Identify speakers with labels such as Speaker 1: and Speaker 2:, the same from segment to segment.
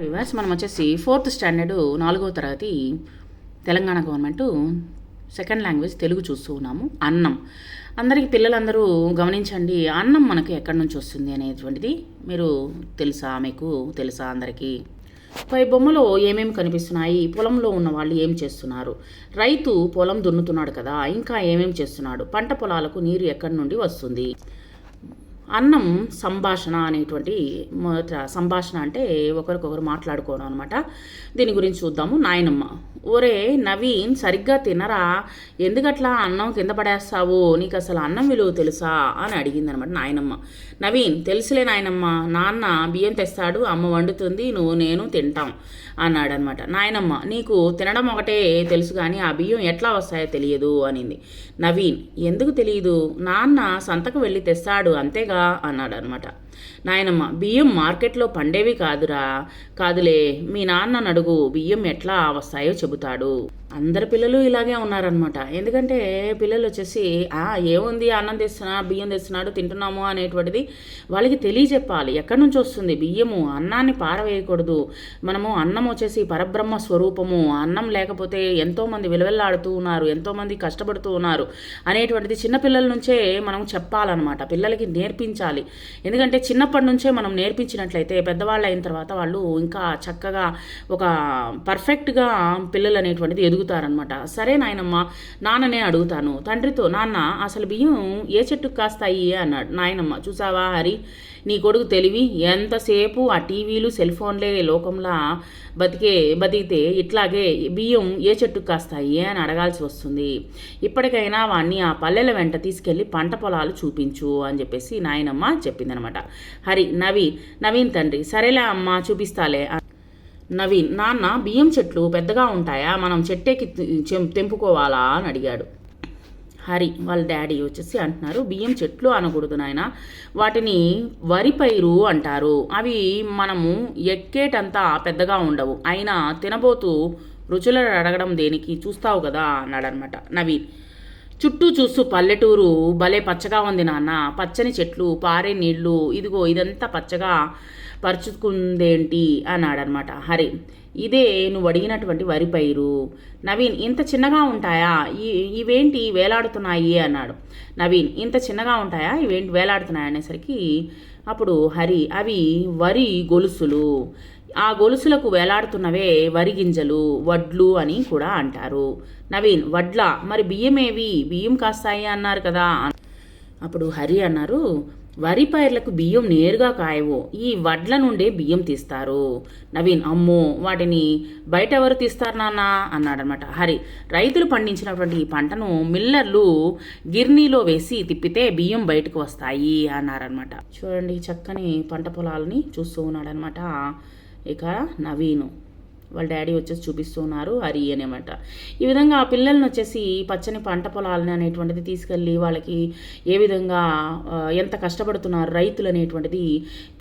Speaker 1: Viewers మనం వచ్చేసి fourth standard నాలుగవ తరగతి Telangana government second language Telugu చూస్తూ ఉన్నాము. అన్నం. అందరికీ పిల్లలందరూ గమనించండి అన్నం మనకి ఎక్కడి నుంచి వస్తుంది అనేటువంటిది మీరు తెలుసా? మీకు తెలుసా అందరికీ? పై బొమ్మలో ఏమేమి కనిపిస్తున్నాయి? పొలంలో ఉన్న వాళ్ళు ఏం చేస్తున్నారు? రైతు పొలం దున్నుతున్నాడు కదా ఇంకా ఏమేమి చేస్తున్నాడు? పంట పొలాలకు నీరు ఎక్కడి నుండి వస్తుంది? అన్నం సంభాషణ అనేటువంటి మొదట సంభాషణ అంటే ఒకరికొకరు మాట్లాడుకోవడం అనమాట దీని గురించి చూద్దాము. నాయనమ్మ ఒరే నవీన్ సరిగ్గా తినరా? ఎందుకట్లా అన్నం కింద పడేస్తావు? నీకు అసలు అన్నం విలువ తెలుసా? అని అడిగింది అనమాట నాయనమ్మ. నవీన్ తెలుసులే నాయనమ్మ. నాన్న బియ్యం తెస్తాడు అమ్మ వండుతుంది నువ్వు నేను తింటాం అన్నాడు అనమాట నాయనమ్మ నీకు తినడం ఒకటే తెలుసు కానీ ఆ బియ్యం ఎట్లా వస్తాయో తెలియదు అనింది. నవీన్ ఎందుకు తెలియదు నాన్న సంతకు వెళ్ళి తెస్తాడు అంతేగా? అన్నాడు అనమాట నాయనమ్మ బియ్యం మార్కెట్లో పండేవి కాదురా. కాదులే మీ నాన్న నడుగు బియ్యం ఎట్లా వస్తాయో చెబుతాడు. అందరి పిల్లలు ఇలాగే ఉన్నారనమాట ఎందుకంటే పిల్లలు వచ్చేసి ఏముంది? అన్నం తెస్తున్నా బియ్యం తెస్తున్నాడు తింటున్నాము అనేటువంటిది వాళ్ళకి తెలియజెప్పాలి. ఎక్కడి నుంచి వస్తుంది? బియ్యము. అన్నాన్ని పారవేయకూడదు. మనము అన్నం వచ్చేసి పరబ్రహ్మ స్వరూపము. అన్నం లేకపోతే ఎంతోమంది విలువెల్లాడుతూ ఉన్నారు ఎంతోమంది కష్టపడుతూ ఉన్నారు అనేటువంటిది చిన్నపిల్లల నుంచే మనం చెప్పాలన్నమాట. పిల్లలకి నేర్పించాలి. ఎందుకంటే చిన్నప్పటి నుంచే మనం నేర్పించినట్లయితే పెద్దవాళ్ళు అయిన తర్వాత వాళ్ళు ఇంకా చక్కగా ఒక పర్ఫెక్ట్గా పిల్లలు అనేటువంటిది ఎదుగు ఎదుగుతారనమాట సరే నాయనమ్మ నాన్ననే అడుగుతాను. తండ్రితో నాన్న అసలు బియ్యం ఏ చెట్టుకు కాస్తాయి? అన్నాడు నాయనమ్మ. చూసావా హరి? నీ కొడుకు తెలివి? ఎంతసేపు ఆ టీవీలు సెల్ ఫోన్లే లోకంలా బతికే బతికితే ఇట్లాగే బియ్యం ఏ చెట్టుకు కాస్తాయి అని అడగాల్సి వస్తుంది. ఇప్పటికైనా వాణ్ణి ఆ పల్లెల వెంట తీసుకెళ్ళి పంట పొలాలు చూపించు అని చెప్పేసి నాయనమ్మ చెప్పిందనమాట హరి నవి నవీన్ తండ్రి సరేలే అమ్మ చూపిస్తాలే నవీన్ నాన్న బియ్యం చెట్లు పెద్దగా ఉంటాయా? మనం చెట్టేకి తెంపుకోవాలా అని అడిగాడు. హరి వాళ్ళ డాడీ వచ్చేసి అంటున్నారు బియ్యం చెట్లు అనకూడదు నాయన. వాటిని వరి పైరు అంటారు. అవి మనము ఎక్కేటంతా పెద్దగా ఉండవు. అయినా తినబోతూ రుచులను అడగడం దేనికి? చూస్తావు కదా అన్నాడనమాట నవీన్. చుట్టూ చూస్తూ పల్లెటూరు భలే పచ్చగా ఉంది నాన్న. పచ్చని చెట్లు పారే నీళ్ళు ఇదిగో ఇదంతా పచ్చగా పరుచుకుందేంటి అన్నాడనమాట హరి. ఇదే నువ్వు అడిగినటువంటి వరి పైరు. నవీన్ ఇంత చిన్నగా ఉంటాయా? ఈ ఇవేంటి వేలాడుతున్నాయి అన్నాడు. నవీన్ ఇంత చిన్నగా ఉంటాయా? ఇవేంటి వేలాడుతున్నాయి అనేసరికి అప్పుడు హరి అవి వరి గొలుసులు. ఆ గొలుసులకు వేలాడుతున్నవే వరి గింజలు వడ్లు అని కూడా అంటారు. నవీన్ వడ్ల? మరి బియ్యమేవి? బియ్యం కాస్తాయి అన్నారు కదా. అప్పుడు హరి అన్నారు వరి పైర్లకు బియ్యం నేరుగా కాయవు. ఈ వడ్ల నుండే బియ్యం తీస్తారు. నవీన్ అమ్మో వాటిని బయట ఎవరు తీస్తారు నాన్న? అన్నాడనమాట హరి. రైతులు పండించినటువంటి ఈ పంటను మిల్లర్లు గిర్నీలో వేసి తిప్పితే బియ్యం బయటకు వస్తాయి అన్నారనమాట చూడండి చక్కని పంట పొలాలని చూస్తూ ఉన్నాడనమాట ఇక నవీను వాళ్ళ డాడీ వచ్చేసి చూపిస్తున్నారు హరి అనమాట. ఈ విధంగా ఆ పిల్లల్ని వచ్చేసి పచ్చని పంట పొలాలని అనేటువంటిది తీసుకెళ్ళి వాళ్ళకి ఏ విధంగా ఎంత కష్టపడుతున్నారు రైతులు అనేటువంటిది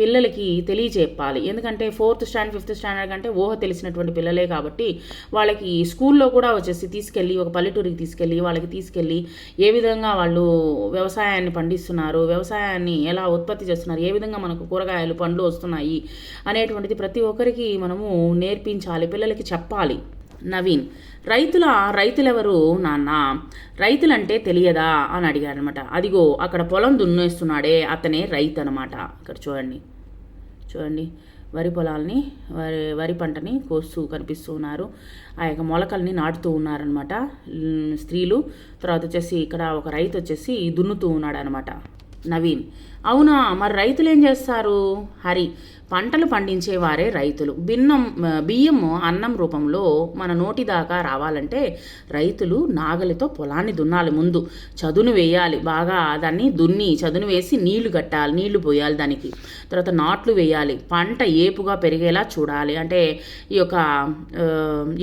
Speaker 1: పిల్లలకి తెలియజెప్పాలి. ఎందుకంటే ఫోర్త్ స్టాండర్డ్ ఫిఫ్త్ స్టాండర్డ్ కంటే ఊహ తెలిసినటువంటి పిల్లలే కాబట్టి వాళ్ళకి స్కూల్లో కూడా వచ్చేసి తీసుకెళ్ళి ఒక పల్లెటూరికి తీసుకెళ్ళి వాళ్ళకి తీసుకెళ్ళి ఏ విధంగా వాళ్ళు వ్యవసాయాన్ని పండిస్తున్నారు వ్యవసాయాన్ని ఎలా ఉత్పత్తి చేస్తున్నారు ఏ విధంగా మనకు కూరగాయలు పండ్లు వస్తున్నాయి అనేటువంటిది ప్రతి ఒక్కరికి మనము నేర్పించాలి. పిల్లలకి చెప్పాలి. నవీన్ రైతుల రైతులెవరు నాన్న? రైతులంటే తెలియదా? అని అడిగారనమాట అదిగో అక్కడ పొలం దున్నేస్తున్నాడే అతనే రైతు అనమాట ఇక్కడ చూడండి. చూడండి. వరి పొలాల్ని వరి వరి పంటని కోస్తూ కనిపిస్తూ ఉన్నారు ఆ యొక్క మొలకల్ని నాటుతూ ఉన్నారనమాట. స్త్రీలు. తర్వాత వచ్చేసి ఇక్కడ ఒక రైతు వచ్చేసి దున్నుతూ ఉన్నాడు అనమాట నవీన్ అవునా మరి రైతులు ఏం చేస్తారు? హరి పంటలు పండించేవారే రైతులు. భిన్నం బియ్యం అన్నం రూపంలో మన నోటి దాకా రావాలంటే రైతులు నాగలితో పొలాన్ని దున్నాలి ముందు. చదును వేయాలి బాగా దాన్ని దున్ని చదును వేసి నీళ్ళు కట్టాలి నీళ్ళు పోయాలి దానికి. తర్వాత నాట్లు వేయాలి పంట ఏపుగా పెరిగేలా చూడాలి. అంటే ఈ యొక్క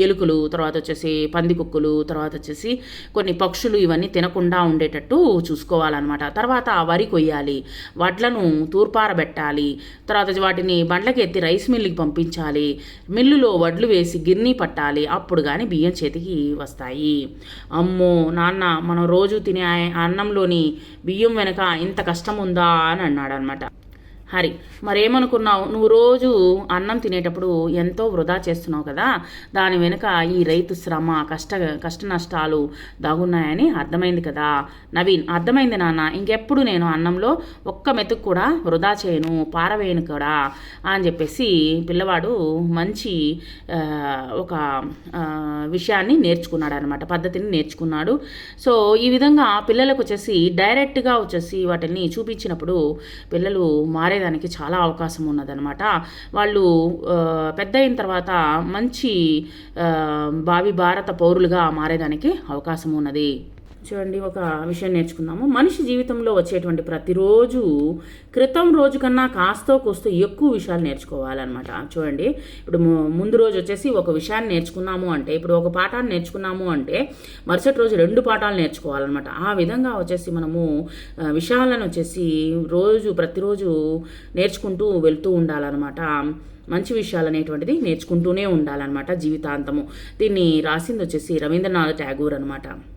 Speaker 1: ఎలుకలు తర్వాత వచ్చేసి పందికొక్కులు తర్వాత వచ్చేసి కొన్ని పక్షులు ఇవన్నీ తినకుండా ఉండేటట్టు చూసుకోవాలన్నమాట. తర్వాత వరి కొయ్యాలి వడ్లను తూర్పారబెట్టాలి తర్వాత వాటిని బండ్లకి ఎత్తి రైస్ మిల్లుకి పంపించాలి. మిల్లులో వడ్లు వేసి గిర్నీ పట్టాలి. అప్పుడు కానీ బియ్యం చేతికి వస్తాయి. అమ్మో నాన్న మనం రోజు తినే అన్నంలోని బియ్యం వెనక ఇంత కష్టం ఉందా అని అన్నాడు అనమాట హరి మరేమనుకున్నావు? నువ్వు రోజు అన్నం తినేటప్పుడు ఎంతో వృధా చేస్తున్నావు కదా దాని వెనుక ఈ రైతు శ్రమ కష్ట కష్ట నష్టాలు దాగున్నాయని అర్థమైంది కదా. నవీన్ అర్థమైంది నాన్న ఇంకెప్పుడు నేను అన్నంలో ఒక్క మెతుకు కూడా వృధా చేయను పారవేయను కూడా అని చెప్పేసి పిల్లవాడు మంచి ఒక విషయాన్ని నేర్చుకున్నాడు అనమాట పద్ధతిని నేర్చుకున్నాడు. సో ఈ విధంగా పిల్లలకు వచ్చేసి డైరెక్ట్గా వచ్చేసి వాటిని చూపించినప్పుడు పిల్లలు మారే మారేదానికి చాలా అవకాశం ఉన్నదనమాట వాళ్ళు ఆ, పెద్ద అయిన తర్వాత మంచి ఆ, భావి భారత పౌరులుగా మారేదానికి అవకాశం ఉన్నది. చూడండి ఒక విషయం నేర్చుకుందాము. మనిషి జీవితంలో వచ్చేటువంటి ప్రతిరోజు క్రితం రోజు కన్నా కాస్తో కోస్తో ఎక్కువ విషయాలు నేర్చుకోవాలన్నమాట. చూడండి ఇప్పుడు ము- ముందు రోజు వచ్చేసి ఒక విషయాన్ని నేర్చుకున్నాము అంటే ఇప్పుడు ఒక పాఠాన్ని నేర్చుకున్నాము అంటే మరుసటి రోజు రెండు పాఠాలు నేర్చుకోవాలన్నమాట. ఆ విధంగా వచ్చేసి మనము విషయాలను వచ్చేసి రోజు ప్రతిరోజు నేర్చుకుంటూ వెళ్తూ ఉండాలన్నమాట. మంచి విషయాలు అనేటువంటిది నేర్చుకుంటూనే ఉండాలన్నమాట జీవితాంతము. దీన్ని రాసింది వచ్చేసి రవీంద్రనాథ్ ట్యాగూర్ అనమాట